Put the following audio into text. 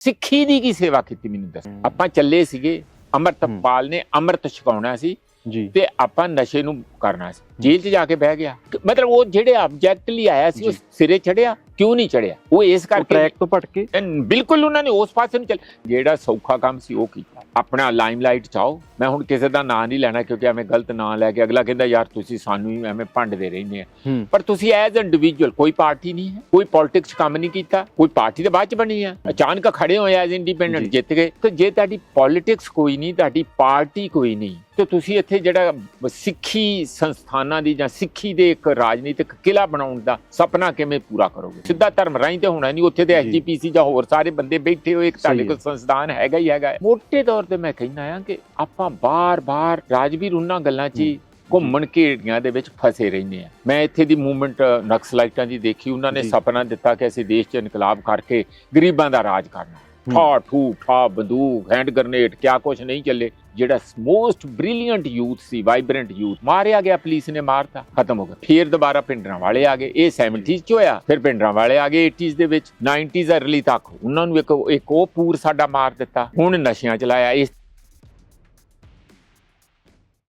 ਸਿੱਖੀ ਦੀ ਕੀ ਸੇਵਾ ਕੀਤੀ ਮੈਨੂੰ ਦੱਸ। ਆਪਾਂ ਚੱਲੇ ਸੀਗੇ ਅੰਮ੍ਰਿਤਪਾਲ ਨੇ ਅੰਮ੍ਰਿਤ ਛਕਾਉਣਾ ਸੀ ਜੀ। ਤੇ ਆਪਾਂ ਨਸ਼ੇ ਨੂੰ ਕਰਨਾ ਸੀ। ਜੇਲ੍ਹ 'ਚ ਜਾ ਕੇ ਬਹਿ ਗਿਆ। ਮਤਲਬ ਉਹ ਜਿਹੜੇ ਆਬਜੈਕਟ ਲਈ ਆਇਆ ਸੀ ਉਹ। ਸਿਰੇ ਚੜਿਆ ਕਿਉਂ ਨਹੀਂ ਚੜਿਆ ਉਹ ਇਸ ਕਰਕੇ ਟਰੈਕ ਤੋਂ ਭਟਕੇ ਬਿਲਕੁਲ ਉਹਨਾਂ ਨੇ ਉਸ ਪਾਸੇ ਨੂੰ ਚੱਲ ਜਿਹੜਾ ਸੌਖਾ ਕੰਮ ਸੀ ਉਹ ਕੀਤਾ ਆਪਣਾ ਲਾਈਮਲਾਈਟ ਚਾਓ ਮੈਂ ਹੁਣ ਕਿਸੇ ਦਾ ਨਾਂ ਨਹੀਂ ਲੈਣਾ ਕਿਉਂਕਿ ਐਵੇਂ ਗਲਤ ਨਾਂ ਲੈ ਕੇ ਅਗਲਾ ਕਹਿੰਦਾ ਯਾਰ ਤੁਸੀਂ ਸਾਨੂੰ ਹੀ ਐਵੇਂ ਭੰਡਦੇ ਰਹਿੰਦੇ ਆ ਹੂੰ ਪਰ ਤੁਸੀਂ ਐਜ਼ ਇੰਡੀਵਿਜੂਅਲ ਕੋਈ ਪਾਰਟੀ ਨਹੀਂ ਹੈ ਕੋਈ ਪੋਲਿਟਿਕਸ ਕੰਮ ਨਹੀਂ ਕੀਤਾ ਕੋਈ ਪਾਰਟੀ ਦੇ ਬਾਅਦ ਚ ਬਣੀ ਆ ਅਚਾਨਕ ਖੜੇ ਹੋਏ ਐਜ਼ ਇੰਡੀਪੈਂਡੈਂਟ। ਜਿੱਤ ਗਏ ਤੇ ਜੇ ਤੁਹਾਡੀ ਪੋਲਿਟਿਕਸ ਕੋਈ ਨਹੀਂ ਤੁਹਾਡੀ ਪਾਰਟੀ ਕੋਈ ਨਹੀਂ ਤੇ ਤੁਸੀਂ ਇੱਥੇ ਜਿਹੜਾ ਸਿੱਖੀ ਸੰਸਥਾਨਾਂ ਦੀ ਜਾਂ ਸਿੱਖੀ ਦੇ ਇੱਕ ਰਾਜਨੀਤਿਕ ਕਿਲਾ ਬਣਾਉਣ ਦਾ ਸੁਪਨਾ ਕਿਵੇਂ ਪੂਰਾ ਕਰੋਗੇ ਸਿੱਧਾ ਧਰਮ ਰਾਹੀਂ ਤੇ ਹੋਣਾ ਨਹੀਂ ਉੱਥੇ ਤੇ। ਐਸਜੀਪੀਸੀ ਜਾਂ ਹੋਰ ਸਾਰੇ ਬੰਦੇ ਬੈਠੇ ਹੋਏ ਇੱਕ ਤੁਹਾਡੇ ਕੋਲ ਸੰਸਥਾਨ ਹੈਗਾ ਹੀ ਹੈਗਾ। ਮੋٹے ਤੌਰ ਤੇ ਮੈਂ ਕਹਿੰਦਾ ਆ ਕਿ ਆਪਾਂ ਬਾਰ-ਬਾਰ ਰਾਜਵੀਰ ਉਹਨਾਂ ਗੱਲਾਂ 'ਚ ਘੁੰਮਣ ਘੇੜੀਆਂ ਦੇ ਵਿੱਚ ਫਸੇ ਰਹਿੰਦੇ ਆ ਮੈਂ ਇੱਥੇ ਦੀ ਮੂਵਮੈਂਟ ਨਕਸਲਾਈਟਾਂ ਦੀ ਦੇਖੀ ਉਹਨਾਂ ਨੇ। ਸੁਪਨਾ ਦਿੱਤਾ ਕਿ ਅਸੀਂ ਦੇਸ਼ 'ਚ ਇਨਕਲਾਬ ਕਰਕੇ ਗਰੀਬਾਂ ਦਾ ਰਾਜ ਕਰਨਾ। ਠਾ ਠੂ ਠਾ ਬੰਦੂਕ, ਹੈਂਡ ਗ੍ਰਨੇਡ, ਕਿਆ ਕੁਛ ਨਹੀਂ ਚੱਲੇ। ਜਿਹੜਾ ਮੋਸਟ ਬ੍ਰਿਲੀਅੰਟ ਯੂਥ ਸੀ ਵਾਈਬ੍ਰੈਂਟ ਯੂਥ ਮਾਰਿਆ ਗਿਆ ਪੁਲਿਸ ਨੇ ਮਾਰਤਾ, ਖਤਮ ਹੋ ਗਿਆ। ਫਿਰ ਦੁਬਾਰਾ ਪਿੰਡਰਾਂ ਵਾਲੇ ਆ ਗਏ। ਇਹ 70s ਚ ਹੋਇਆ, ਫਿਰ ਪਿੰਡਰਾਂ ਵਾਲੇ ਆ ਗਏ 80s ਦੇ ਵਿੱਚ। 90s ਅਰਲੀ ਤੱਕ ਉਹਨਾਂ ਨੂੰ ਇੱਕ ਇੱਕ ਉਹ ਪੂਰ ਸਾਡਾ ਮਾਰ ਦਿੱਤਾ। ਹੁਣ ਨਸ਼ਿਆਂ ਚ ਲਾਇਆ। ਇਸ